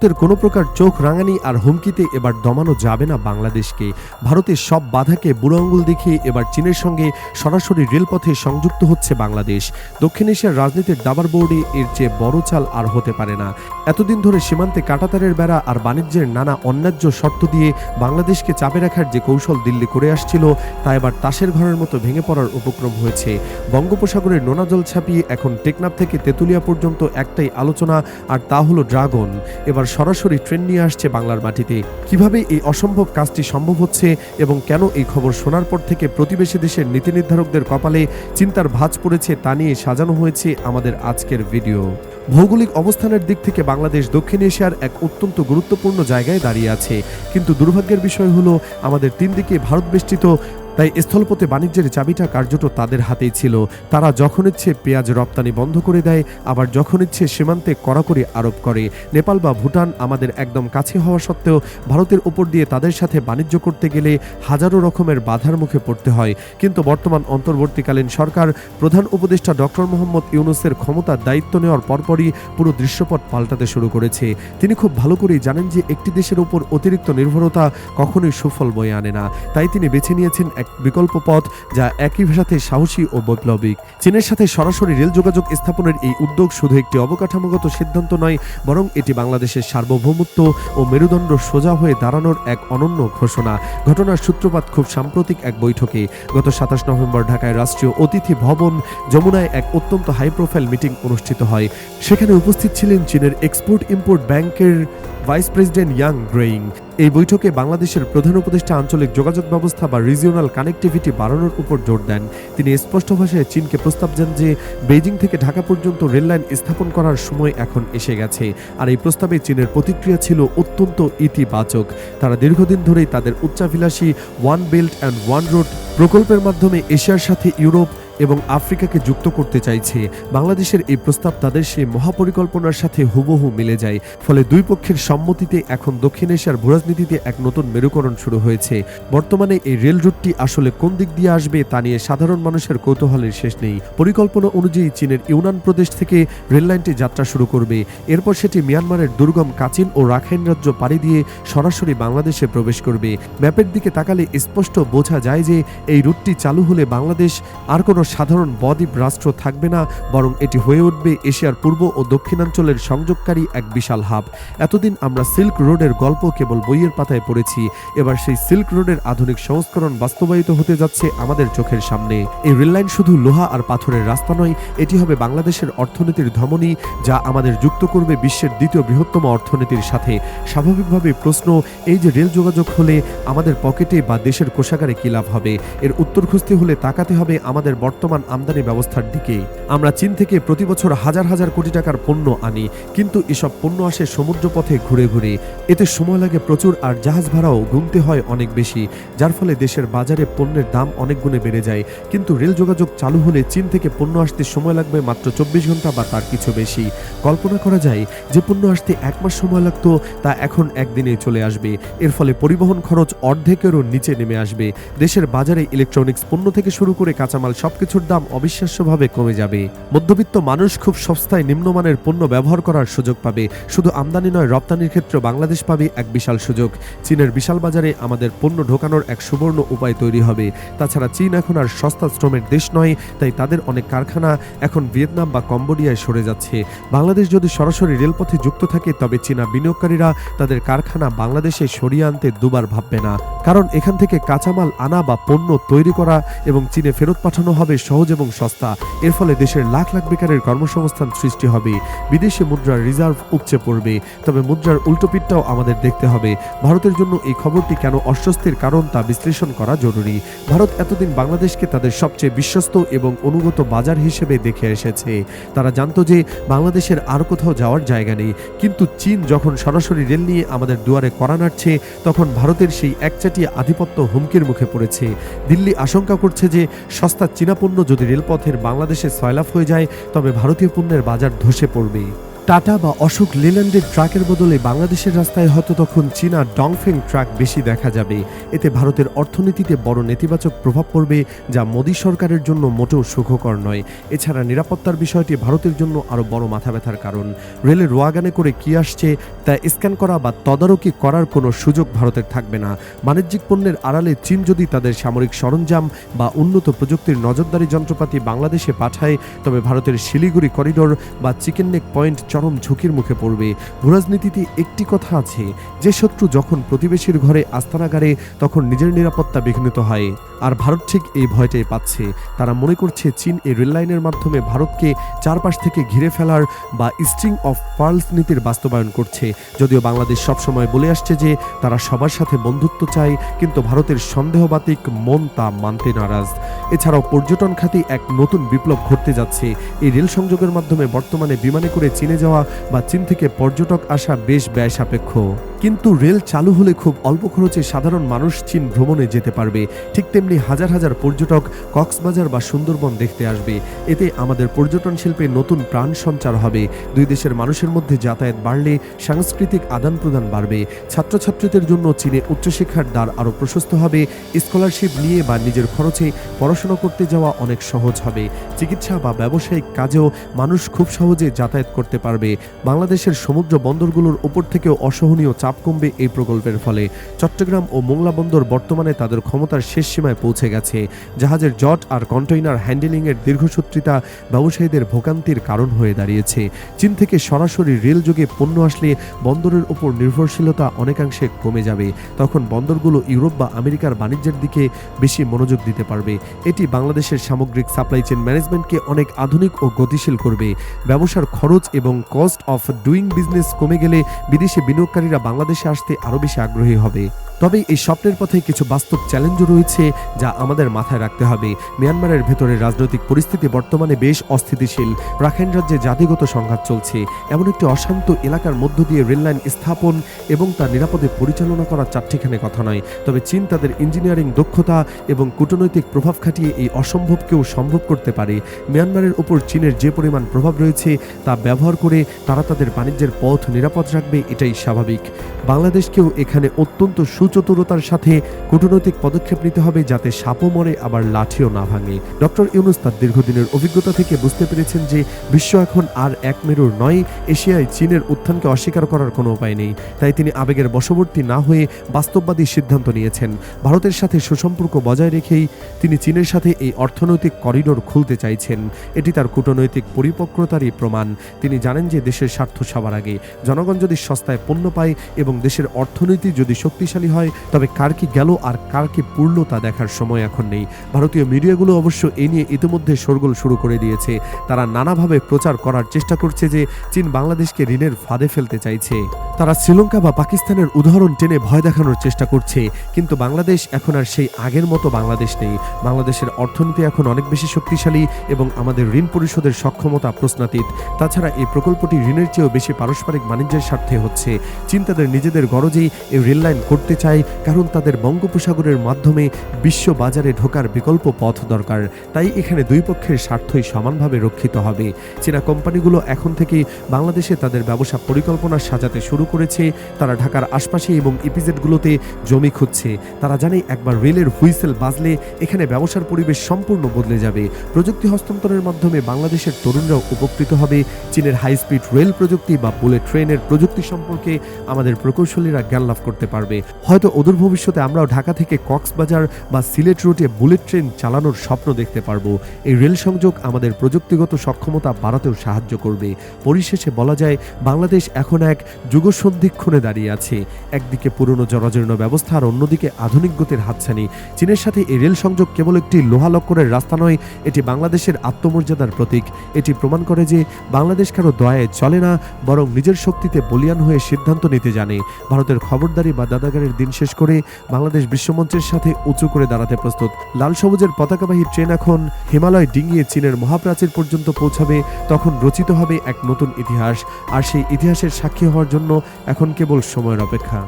ভারতের কোনো প্রকার চোখ রাঙানি আর হুমকিতে এবার দমানো যাবে না বাংলাদেশকে। ভারতের সব বাধাকে বুড়ো আঙ্গুল দেখিয়ে এবার চীনের সঙ্গে সরাসরি রেলপথে সংযুক্ত হচ্ছে বাংলাদেশ। দক্ষিণ এশিয়ার রাজনীতির দাবার বোর্ডে এর চেয়ে বড় চাল আর হতে পারে না। এতদিন ধরে সীমান্তে কাটাতারের বেড়া আর বাণিজ্যের নানা অন্যায্য শর্ত দিয়ে বাংলাদেশকে চাপে রাখার যে কৌশল দিল্লি করে আসছিল, তা এবার তাসের ঘরের মতো ভেঙে পড়ার উপক্রম হয়েছে। বঙ্গোপসাগরের নোনা জল ছাপিয়ে এখন টেকনাফ থেকে তেঁতুলিয়া পর্যন্ত একটাই আলোচনা, আর তা হলো ড্রাগন। এবার সরাসরি ট্রেন নিয়ে আসছে বাংলার মাটিতে। কীভাবে এই অসম্ভব কাজটি সম্ভব হচ্ছে এবং কেন এই খবর শোনার পর থেকে প্রতিবেশী দেশের নীতি নির্ধারকদের কপালে চিন্তার ভাঁজ পড়েছে তা নিয়ে সাজানো হয়েছে আমাদের আজকের ভিডিও। ভৌগোলিক অবস্থানের দিক থেকে বাংলাদেশ দক্ষিণ এশিয়ার এক অত্যন্ত গুরুত্বপূর্ণ জায়গায় দাঁড়িয়ে আছে। কিন্তু দুর্ভাগ্যের বিষয় হলো, আমাদের তিন দিকে ভারত বেষ্টিত তাই স্থলপথে বাণিজ্যের চাবিটা কার্যত তাদের হাতেই ছিল। তারা যখন ইচ্ছে পেঁয়াজ রপ্তানি বন্ধ করে দেয়, আবার যখন ইচ্ছে সীমান্তে কড়াকড়ি আরোপ করে। নেপাল বা ভুটান আমাদের একদম কাছে হওয়া সত্ত্বেও ভারতের উপর দিয়ে তাদের সাথে বাণিজ্য করতে গেলে হাজারো রকমের বাধার মুখে পড়তে হয়। কিন্তু বর্তমান অন্তর্বর্তীকালীন সরকার, প্রধান উপদেষ্টা ডক্টর মোহাম্মদ ইউনুসের ক্ষমতার দায়িত্ব নেওয়ার পরপরই পুরো দৃশ্যপট পাল্টাতে শুরু করেছে। তিনি খুব ভালো করেই জানেন যে একটি দেশের উপর অতিরিক্ত নির্ভরতা কখনোই সুফল বয়ে আনে না। তাই তিনি বেছে নিয়েছেন এক বিকল্প পথ যা একই সাথে সাহসী ও বৈপ্লবিক। চীনের সাথে সরাসরি রেল যোগাযোগ স্থাপনের এই উদ্যোগ শুধু একটি অবকাঠামোগত সিদ্ধান্ত নয়, বরং এটি বাংলাদেশের সার্বভৌমত্ব ও মেরুদণ্ড সোজা হয়ে দাঁড়ানোর এক অনন্য ঘোষণা। ঘটনার সূত্রপাত খুব সাম্প্রতিক এক বৈঠকে। গত সাতাশ নভেম্বর ঢাকায় রাষ্ট্রীয় অতিথি ভবন যমুনায় এক অত্যন্ত হাই প্রোফাইল মিটিং অনুষ্ঠিত হয়। সেখানে উপস্থিত ছিলেন চীনের এক্সপোর্ট ইম্পোর্ট ব্যাংকের ভাইস প্রেসিডেন্ট ইয়াং গ্রেইং। এই বৈঠকে বাংলাদেশের প্রধান উপদেষ্টা আঞ্চলিক যোগাযোগ ব্যবস্থা বা রিজিওনাল কানেক্টিভিটি বাড়ানোর উপর জোর দেন। তিনি স্পষ্ট ভাষায় চীনকে প্রস্তাব দেন যে, বেইজিং থেকে ঢাকা পর্যন্ত রেললাইন স্থাপন করার সময় এখন এসে গেছে। আর এই প্রস্তাবে চীনের প্রতিক্রিয়া ছিল অত্যন্ত ইতিবাচক। তারা দীর্ঘদিন ধরেই তাদের উচ্চাভিলাষী one belt and one road প্রকল্পের মাধ্যমে এশিয়ার সাথে ইউরোপ এবং আফ্রিকাকে যুক্ত করতে চাইছে। বাংলাদেশের এই প্রস্তাব তাদের সেই মহাপরিকল্পনার সাথে হুবহু মিলে যায়। ফলে দুই পক্ষের সম্মতিতে এখন দক্ষিণ এশিয়ার ভূরাজনীতিতে এক নতুন মেরুকরণ শুরু হয়েছে। বর্তমানে এই রেল রুটটি আসলে কোন দিক দিয়ে আসবে তা নিয়ে সাধারণ মানুষের কৌতূহলের শেষ নেই। পরিকল্পনা অনুযায়ী চীনের ইউনান প্রদেশ থেকে রেল লাইনটি যাত্রা শুরু করবে। এরপর সেটি মিয়ানমারের দুর্গম কাচিন ও রাখাইন রাজ্য পাড়ি দিয়ে সরাসরি বাংলাদেশে প্রবেশ করবে। ম্যাপের দিকে তাকালে স্পষ্ট বোঝা যায় যে এই রুটটি চালু হলে বাংলাদেশ আর কোনো সাধারণ বদ্বীপ রাষ্ট্র থাকবে না, বরং এটি হয়ে উঠবে এশিয়ার পূর্ব ও দক্ষিণাঞ্চলের সংযোগকারী এক বিশাল হাব। এতদিন আমরা সিল্ক রোডের গল্প কেবল বইয়ের পাতায় পড়েছি, এবার সেই সিল্ক রোডের আধুনিক সংস্করণ বাস্তবায়িত হতে যাচ্ছে আমাদের চোখের সামনে। এই রেললাইন শুধু লোহা আর পাথরের রাস্তা নয়, এটি হবে বাংলাদেশের অর্থনীতির ধমনী, যা আমাদের যুক্ত করবে বিশ্বের দ্বিতীয় বৃহত্তম অর্থনীতির সাথে। স্বাভাবিকভাবে প্রশ্ন, এই যে রেল যোগাযোগ হলে আমাদের পকেটে বা দেশের কোষাগারে কী লাভ হবে? এর উত্তর খুঁজতে হলে তাকাতে হবে আমাদের বর্তমান আমদানি ব্যবস্থার দিকে। আমরা চীন থেকে প্রতি বছর হাজার হাজার কোটি টাকার পণ্য আনি, কিন্তু এসব পণ্য আসে সমুদ্র পথে ঘুরে ঘুরে। এতে সময় লাগে প্রচুর আর জাহাজ ভাড়াও গুনতে হয় অনেক বেশি, যার ফলে দেশের বাজারে পণ্যের দাম অনেক গুণে বেড়ে যায়। কিন্তু রেল যোগাযোগ চালু হলে চীন থেকে পণ্য আসতে সময় লাগবে মাত্র চব্বিশ ঘণ্টা বা তার কিছু বেশি। কল্পনা করা যায় যে পণ্য আসতে এক মাস সময় লাগতো, তা এখন একদিনে চলে আসবে। এর ফলে পরিবহন খরচ অর্ধেকেরও নিচে নেমে আসবে। দেশের বাজারে ইলেকট্রনিক্স পণ্য থেকে শুরু করে কাঁচামাল সবকিছুর দাম অবিশ্বাস্যভাবে কমে যাবে। মধ্যবিত্ত মানুষ খুব সস্তায় নিম্নমানের পণ্য ব্যবহার করার সুযোগ পাবে। শুধু আমদানি নয়, রপ্তানির ক্ষেত্রে বাংলাদেশ পাবে এক বিশাল সুযোগ। চীনের বিশাল বাজারে আমাদের পণ্য ঢোকানোর এক সুবর্ণ উপায় তৈরি হবে। তাছাড়া চীন এখন আর সস্তা শ্রমের দেশ নয়, তাই তাদের অনেক কারখানা এখন ভিয়েতনাম বা কম্বোডিয়ায় সরে যাচ্ছে। বাংলাদেশ যদি সরাসরি রেলপথে যুক্ত থাকে, তবে চীনা বিনিয়োগকারীরা তাদের কারখানা বাংলাদেশে সরিয়ে আনতে দুবার ভাববে না। কারণ এখান থেকে কাঁচামাল আনা বা পণ্য তৈরি করা এবং চীনে ফেরত পাঠানো হবে সহজ এবং সস্তা। এর ফলে দেশের লাখ লাখ বেকারের কর্মসংস্থান সৃষ্টি হবে। বিদেশি মুদ্রার রিজার্ভ উপচে পড়বে। তবে মুদ্রার উল্টোপিঠটাও আমাদের দেখতে হবে। ভারতের জন্য এই খবরটি কেন অস্বস্তির কারণ তা বিশ্লেষণ করা জরুরি। ভারত এতদিন বাংলাদেশকে তাদের সবচেয়ে বিশ্বস্ত এবং অনুগত বাজার হিসেবে দেখে এসেছে। তারা জানতো যে বাংলাদেশের আর কোথাও যাওয়ার জায়গা নেই। কিন্তু চীন যখন সরাসরি রেল নিয়ে আমাদের দুয়ারে করা নাড়ছে, তখন ভারতের সেই একচাটিয়া আধিপত্য হুমকির মুখে পড়েছে। দিল্লি আশঙ্কা করছে যে সস্তা চীনা পণ্য যদি রেলপথের বাংলাদেশে সয়লাভ হয়ে যায় তবে ভারতীয় পণ্যের বাজার ধসে পড়বে টাটা বা অশোক লেল্যান্ডের ট্রাকের বদলে বাংলাদেশের রাস্তায় হয়তো তখন চীনা ডংফেং ট্রাক বেশি দেখা যাবে। এতে ভারতের অর্থনীতিতে বড় নেতিবাচক প্রভাব পড়বে, যা মোদী সরকারের জন্য মোটেও সুখকর নয়। এছাড়া নিরাপত্তার বিষয়টি ভারতের জন্য আরও বড় মাথা ব্যথার কারণ। রেলের রোয়াগানে করে কি আসছে, তা স্ক্যান করা বা তদারকি করার কোনো সুযোগ ভারতের থাকবে না। বাণিজ্যিক পণ্যের আড়ালে চীন যদি তাদের সামরিক সরঞ্জাম বা উন্নত প্রযুক্তির নজরদারি যন্ত্রপাতি বাংলাদেশে পাঠায়, তবে ভারতের শিলিগুড়ি করিডোর বা চিকেন নেক পয়েন্ট চরম ঝুঁকির মুখে পড়বে। ভূরাজনীতিতে একটি কথা আছে, যে শত্রু যখন প্রতিবেশীর ঘরে আস্তানা গাড়ে তখন নিজের নিরাপত্তা বিঘ্নিত হয়। আর ভারত ঠিক এই ভয়টাই পাচ্ছে। তারা মনে করছে চীন এই রেললাইনের মাধ্যমে ভারতকে চারপাশ থেকে ঘিরে ফেলার বা স্ট্রিং অফ পার্লস নীতির বাস্তবায়ন করছে। যদিও বাংলাদেশ সবসময় বলে আসছে যে, তারা সবার সাথে বন্ধুত্ব চায়, কিন্তু ভারতের সন্দেহবাতিক মন তা মানতে নারাজ। এছাড়াও পর্যটন খাতে এক নতুন বিপ্লব ঘটতে যাচ্ছে। এই রেল সংযোগের মাধ্যমে বর্তমানে বিমানে করে চীনে যাওয়া বা চীন থেকে পর্যটক আসা বেশ ব্যয় সাপেক্ষ কিন্তু রেল চালু হলে খুব অল্প খরচে সাধারণ মানুষ চীন ভ্রমণে যেতে পারবে। ঠিক তেমনি হাজার হাজার পর্যটক কক্সবাজার বা সুন্দরবন দেখতে আসবে। এতে আমাদের পর্যটন শিল্পে নতুন প্রাণ সঞ্চার হবে। দুই দেশের মানুষের মধ্যে যাতায়াত বাড়লে সাংস্কৃতিক আদান প্রদান বাড়বে। ছাত্রছাত্রীদের জন্য চীনে উচ্চশিক্ষার দ্বার আরও প্রশস্ত হবে। স্কলারশিপ নিয়ে বা নিজের খরচে পড়াশোনা করতে যাওয়া অনেক সহজ হবে। চিকিৎসা বা ব্যবসায়িক কাজেও মানুষ খুব সহজে যাতায়াত করতে পারবে। বাংলাদেশের সমুদ্র বন্দরগুলোর উপর থেকেও অসহনীয় চাপ কমবে এই প্রকল্পের ফলে। চট্টগ্রাম ও মোংলা বন্দর বর্তমানে তাদের ক্ষমতার শেষ সীমায় পৌঁছে গেছে। জাহাজের জট আর কন্টেইনার হ্যান্ডেলিংয়ের দীর্ঘসূত্রিতা ব্যবসায়ীদের ভোগান্তির কারণ হয়ে দাঁড়িয়েছে। চীন থেকে সরাসরি রেল যোগে পণ্য আসলে বন্দরের উপর নির্ভরশীলতা অনেকাংশে কমে যাবে। তখন বন্দরগুলো ইউরোপ বা আমেরিকার বাণিজ্যের দিকে বেশি মনোযোগ দিতে পারবে। এটি বাংলাদেশের সামগ্রিক সাপ্লাই চেইন ম্যানেজমেন্টকে অনেক আধুনিক ও গতিশীল করবে। ব্যবসার খরচ এবং কস্ট অফ ডুইং বিজনেস কমে গেলে বিদেশি বিনিয়োগকারীরা বাংলাদেশে আসতে আরও বেশি আগ্রহী হবে। তবে এই স্বপ্নের পথে কিছু বাস্তব চ্যালেঞ্জও রয়েছে যা আমাদের মাথায় রাখতে হবে। মিয়ানমারের ভেতরে রাজনৈতিক পরিস্থিতি বর্তমানে বেশ অস্থিতিশীল। রাখাইন রাজ্যে জাতিগত সংঘাত চলছে। এমন একটি অশান্ত এলাকার মধ্য দিয়ে রেললাইন স্থাপন এবং তা নিরাপদে পরিচালনা করা চারটিখানে কথা নয়। তবে চীন তাদের ইঞ্জিনিয়ারিং দক্ষতা এবং কূটনৈতিক প্রভাব খাটিয়ে এই অসম্ভবকেও সম্ভব করতে পারে। মিয়ানমারের উপর চীনের যে পরিমাণ প্রভাব রয়েছে তা ব্যবহার করে তারা তাদের বাণিজ্যের পথ নিরাপদ রাখবে এটাই স্বাভাবিক। বাংলাদেশকেও এখানে অত্যন্ত সুচতুরতার সাথে কূটনৈতিক পদক্ষেপ নিতে হবে যাতে সাপও মরে, আবার লাঠিও না ভাঙে। ডক্টর ইউনুস তার দীর্ঘদিনের অভিজ্ঞতা থেকে বুঝতে পেরেছেন যে বিশ্ব এখন আর এক মেরুর নয়, এশিয়ায় চীনের উত্থানকে অস্বীকার করার কোনো উপায় নেই। তাই তিনি আবেগের বশবর্তী না হয়ে বাস্তববাদী সিদ্ধান্ত নিয়েছেন। ভারতের সাথে সুসম্পর্ক বজায় রেখেই তিনি চীনের সাথে এই অর্থনৈতিক করিডোর খুলতে চাইছেন। এটি তার কূটনৈতিক পরিপক্রতারই প্রমাণ। তিনি জানেন যে দেশের স্বার্থ সবার আগে। জনগণ যদি সস্তায় পণ্য পায় এবং দেশের অর্থনীতি যদি শক্তিশালী হয়, তবে কার কি গেল আর কার কি পূর্ণ তা দেখার সময় এখন নেই। ভারতীয় মিডিয়াগুলো অবশ্য এ নিয়ে ইতিমধ্যে শোরগোল শুরু করে দিয়েছে। তারা নানাভাবে প্রচার করার চেষ্টা করছে যে চীন বাংলাদেশকে ঋণের ফাঁদে ফেলতে চাইছে। তারা শ্রীলঙ্কা বা পাকিস্তানের উদাহরণ টেনে ভয় দেখানোর চেষ্টা করছে। কিন্তু বাংলাদেশ এখন আর সেই আগের মতো বাংলাদেশ নেই। বাংলাদেশের অর্থনীতি এখন অনেক বেশি শক্তিশালী এবং আমাদের ঋণ পরিশোধের সক্ষমতা প্রশ্নাতীত। তাছাড়া এই প্রকল্পটি ঋণের চেয়েও বেশি পারস্পরিক বাণিজ্যের স্বার্থে হচ্ছে। চীন তাদের নিজেদের গরজেই এই রেল লাইন করতে চায় কারণ তাদের বঙ্গোপসাগরের মাধ্যমে বিশ্ব বাজারে ঢোকার বিকল্প পথ দরকার। তাই এখানে দুই পক্ষের স্বার্থই সমানভাবে রক্ষিত হবে। চীনা কোম্পানিগুলো এখন থেকে বাংলাদেশে তাদের ব্যবসা পরিকল্পনা সাজাতে শুরু করেছে। তারা ঢাকার আশপাশে এবং ইপিজেডগুলোতে জমি খুঁজছে। তারা জানে একবার রেলের হুইসেল বাজলে এখানে ব্যবসার পরিবেশ সম্পূর্ণ বদলে যাবে। প্রযুক্তি হস্তান্তরের মাধ্যমে বাংলাদেশের তরুণরাও উপকৃত হবে। চীনের হাই স্পিড রেল প্রযুক্তি বা বুলেট ট্রেনের প্রযুক্তি সম্পর্কে আমাদের প্রকৌশলীরা জ্ঞান লাভ করতে পারবে। হয়তো অদূর ভবিষ্যতে আমরাও ঢাকা থেকে কক্সবাজার বা সিলেট রুটে বুলেট ট্রেন চালানোর স্বপ্ন দেখতে পারব। এই রেল সংযোগ আমাদের প্রযুক্তিগত সক্ষমতা বাড়াতেও সাহায্য করবে। পরিশেষে বলা যায়, বাংলাদেশ এখন এক যুগসন্ধিক্ষণে দাঁড়িয়ে আছে। একদিকে পুরনো জরাজীর্ণ ব্যবস্থা আর অন্যদিকে আধুনিক গতির হাতছানি। চীনের সাথে এই রেল সংযোগ কেবল একটি লোহালক্করের রাস্তা নয়, এটি বাংলাদেশের আত্মমর্যাদার প্রতীক। এটি প্রমাণ করে যে বাংলাদেশ কারও দয়ায় চলে না, বরং নিজের শক্তিতে বলিয়ান হয়ে সিদ্ধান্ত নিতে জানে। ভারতের খবরদারি বা দাদাগারের দিন শেষ করে বাংলাদেশ বিশ্বমঞ্চের সাথে উঁচু করে দাঁড়াতে প্রস্তুত। লাল সবুজের পতাকাবাহী ট্রেন এখন হিমালয় ডিঙিয়ে চীনের মহাপ্রাচীর পর্যন্ত পৌঁছাবে, তখন রচিত হবে এক নতুন ইতিহাস। আর সেই ইতিহাসের সাক্ষী হওয়ার জন্য এখন কেবল সময়ের অপেক্ষা।